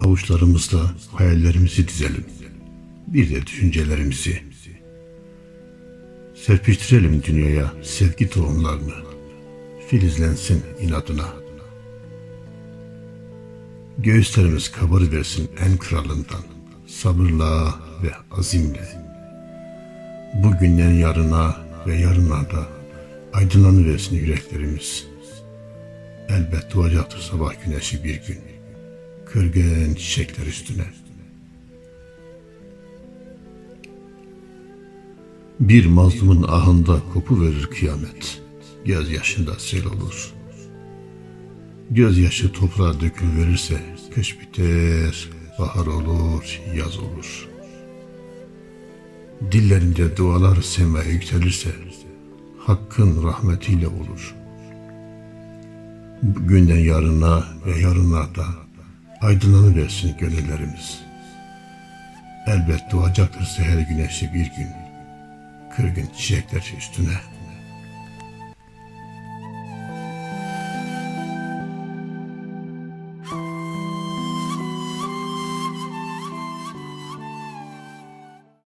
Avuçlarımızda hayallerimizi dizelim. Bir de düşüncelerimizi. Serpiştirelim dünyaya sevgi tohumlarını. Filizlensin inadına. Göğüslerimiz kabarıversin en kralından. Sabırla ve azimle. Bugünden yarına ve yarınlarda aydınlanıversin yüreklerimiz. Elbet doğacaktır sabah güneşi bir gün. Kırgın çiçekler üstüne. Bir mazlumun ahında kopu verir kıyamet. Göz yaşında sel olur. Gözyaşı toprağa dökülüverirse kış biter, bahar olur, yaz olur. Dillerinde dualar semaya yükselirse Hakk'ın rahmetiyle olur. Bugünden yarına ve yarınlarda aydınlanıversin gönüllerimiz. Elbet doğacaktır seher güneşi bir gün. Kırgın çiçekler üstüne.